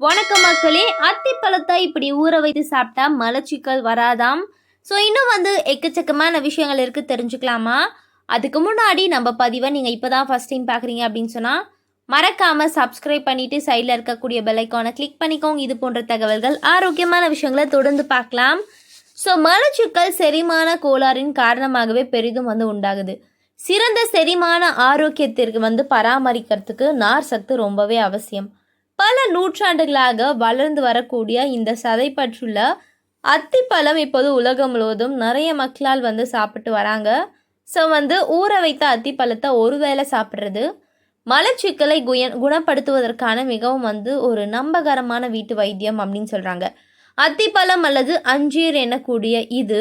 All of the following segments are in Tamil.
வணக்கம் மக்களே. அத்திப்பழத்தை இப்படி ஊற வைத்து சாப்பிட்டா மலச்சிக்கல் வராதாம். ஸோ இன்னும் வந்து எக்கச்சக்கமான விஷயங்கள் இருக்குது தெரிஞ்சுக்கலாமா? அதுக்கு முன்னாடி நம்ம பதிவை நீங்கள் இப்போ தான் ஃபஸ்ட் டைம் பார்க்குறீங்க அப்படின்னு சொன்னால் மறக்காமல் சப்ஸ்கிரைப் பண்ணிவிட்டு சைடில் இருக்கக்கூடிய பெல்லைக்கானை கிளிக் பண்ணிக்கோங்க. இது போன்ற தகவல்கள் ஆரோக்கியமான விஷயங்களை தொடர்ந்து பார்க்கலாம். ஸோ மலச்சிக்கல் செரிமான கோளாறின் காரணமாகவே பெரிதும் வந்து உண்டாகுது. சிறந்த செரிமான ஆரோக்கியத்திற்கு வந்து பராமரிக்கிறதுக்கு நார் சத்து ரொம்பவே அவசியம். பல நூற்றாண்டுகளாக வளர்ந்து வரக்கூடிய இந்த சதை பற்றுள்ள அத்திப்பழம் இப்போது உலகம் முழுவதும் நிறைய மக்களால் வந்து சாப்பிட்டு வராங்க. ஸோ வந்து ஊற வைத்த அத்திப்பழத்தை ஒருவேளை சாப்பிட்றது மலச்சிக்கலை குய குணப்படுத்துவதற்கான மிகவும் வந்து ஒரு நம்பகரமான வீட்டு வைத்தியம் அப்படின்னு சொல்கிறாங்க அத்திப்பழம் அல்லது அஞ்சீர் எனக்கூடிய இது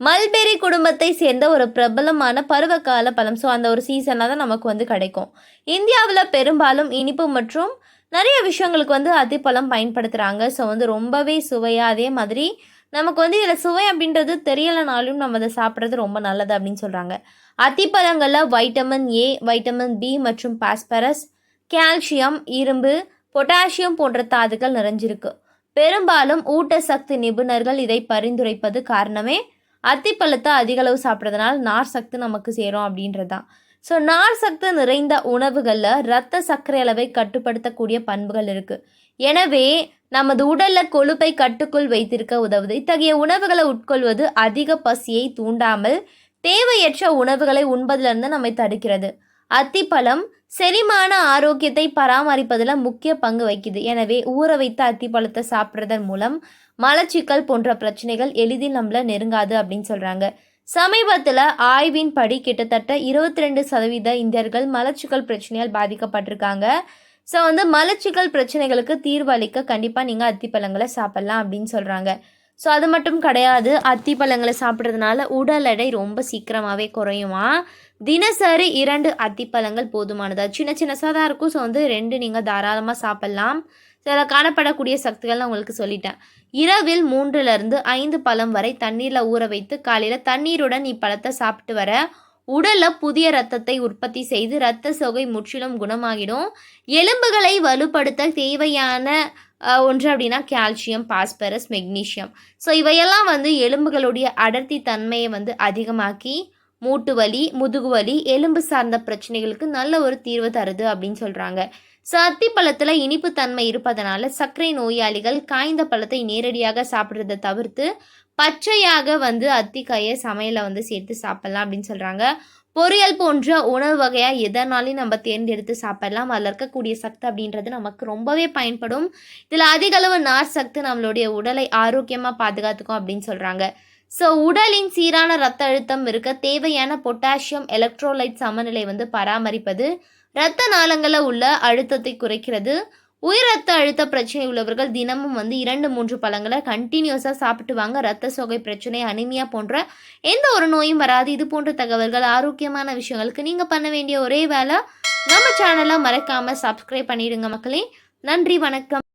மல்பெரி குடும்பத்தை சேர்ந்த ஒரு பிரபலமான பருவகால பழம். ஸோ அந்த ஒரு சீசனாக தான் நமக்கு வந்து கிடைக்கும். இந்தியாவில் பெரும்பாலும் இனிப்பு மற்றும் நிறைய விஷயங்களுக்கு வந்து அத்திப்பழம் பயன்படுத்துகிறாங்க ஸோ வந்து ரொம்பவே சுவையாக அதே மாதிரி நமக்கு வந்து இதில் சுவை அப்படின்றது தெரியலைனாலும் நம்ம அதை சாப்பிட்றது ரொம்ப நல்லது அப்படின்னு சொல்கிறாங்க அத்திப்பழங்களில் வைட்டமின் ஏ வைட்டமின் பி மற்றும் பாஸ்பரஸ் கால்சியம் இரும்பு பொட்டாசியம் போன்ற தாதுக்கள் நிறைஞ்சிருக்கு. பெரும்பாலும் ஊட்டச்சத்து நிபுணர்கள் இதை பரிந்துரைப்பது காரணமே அத்திப்பழத்தை அதிகளவு சாப்பிட்றதுனால நார் சத்து நமக்கு சேரும் அப்படின்றது தான் ஸோ நார் சத்து நிறைந்த உணவுகளில் இரத்த சர்க்கரை அளவை கட்டுப்படுத்தக்கூடிய பண்புகள் இருக்குது எனவே நமது உடலில் கொழுப்பை கட்டுக்குள் வைத்திருக்க உதவுது. இத்தகைய உணவுகளை உட்கொள்வது அதிக பசியை தூண்டாமல் தேவையற்ற உணவுகளை உண்பதிலிருந்து நம்மை தடுக்கிறது. அத்திப்பழம் செரிமான ஆரோக்கியத்தை பராமரிப்பதில் முக்கிய பங்கு வகிக்குது. எனவே ஊற வைத்த அத்திப்பழத்தை சாப்பிட்றதன் மூலம் மலச்சிக்கல் போன்ற பிரச்சனைகள் எளிதில் நம்மளை நெருங்காது அப்படின்னு சொல்கிறாங்க சமீபத்தில் ஆய்வின் படி கிட்டத்தட்ட இருபத்தி ரெண்டு சதவீத இந்தியர்கள் மலச்சிக்கல் பிரச்சனையால் பாதிக்கப்பட்டிருக்காங்க. ஸோ வந்து மலச்சிக்கல் பிரச்சனைகளுக்கு தீர்வு அளிக்க கண்டிப்பாக நீங்கள் அத்திப்பழங்களை சாப்பிட்லாம் அப்படின்னு சொல்கிறாங்க ஸோ அது மட்டும் கிடையாது. அத்தி பழங்களை சாப்பிட்றதுனால உடல் எடை ரொம்ப சீக்கிரமாகவே குறையுமா? தினசரி இரண்டு அத்திப்பழங்கள் போதுமானதா? சின்ன சின்னசாக தான் இருக்கும். ஸோ வந்து ரெண்டு நீங்கள் தாராளமாக சாப்பிட்லாம். சில காணப்படக்கூடிய சக்திகள் உங்களுக்கு சொல்லிட்டேன். இரவில் மூன்றுலேருந்து ஐந்து பழம் வரை தண்ணீரில் ஊற வைத்து காலையில் தண்ணீருடன் இப்பழத்தை சாப்பிட்டு வர உடலில் புதிய ரத்தத்தை உற்பத்தி செய்து இரத்த சோகை முற்றிலும் குணமாகிடும். எலும்புகளை வலுப்படுத்த தேவையான ஒன்று அப்படின்னா கால்சியம் பாஸ்பரஸ் மெக்னீஷியம் ஸோ இவையெல்லாம் வந்து எலும்புகளுடைய அடர்த்தி தன்மையை வந்து அதிகமாக்கி மூட்டு வலி முதுகு வலி எலும்பு சார்ந்த பிரச்சனைகளுக்கு நல்ல ஒரு தீர்வு தருது அப்படின்னு சொல்கிறாங்க ஸோ அத்தி பழத்தில் இனிப்பு தன்மை இருப்பதனால சர்க்கரை நோயாளிகள் காய்ந்த பழத்தை நேரடியாக சாப்பிட்றத தவிர்த்து பச்சையாக வந்து அத்திக்காயை சமையலை வந்து சேர்த்து சாப்பிட்லாம் அப்படின்னு சொல்கிறாங்க பொரியல் போன்ற உணவு வகையாக எதனாலையும் நம்ம தேர்ந்தெடுத்து சாப்பிடலாம். அதில் இருக்கக்கூடிய சக்தி அப்படின்றது நமக்கு ரொம்பவே பயன்படும். இதில் அதிக அளவு நார் சக்தி நம்மளுடைய உடலை ஆரோக்கியமாக பாதுகாத்துக்கும் அப்படின்னு சொல்கிறாங்க ஸோ உடலின் சீரான ரத்த அழுத்தம் இருக்க தேவையான பொட்டாசியம் எலக்ட்ரோலைட் சமநிலை வந்து பராமரிப்பது இரத்த நாளங்களில் உள்ள அழுத்தத்தை குறைக்கிறது. உயிர் ரத்த அழுத்த பிரச்சனை உள்ளவர்கள் தினமும் வந்து இரண்டு மூன்று பழங்களை கண்டினியூஸாக சாப்பிட்டு வாங்க. ரத்த சோகை பிரச்சனை அனிமியா போன்ற எந்த ஒரு நோயும் வராது. இது போன்ற தகவல்கள் ஆரோக்கியமான விஷயங்களுக்கு நீங்கள் பண்ண வேண்டிய ஒரே வேலை. நம்ம சேனலை மறக்காமல் சப்ஸ்கிரைப் பண்ணிடுங்க மக்களே. நன்றி வணக்கம்.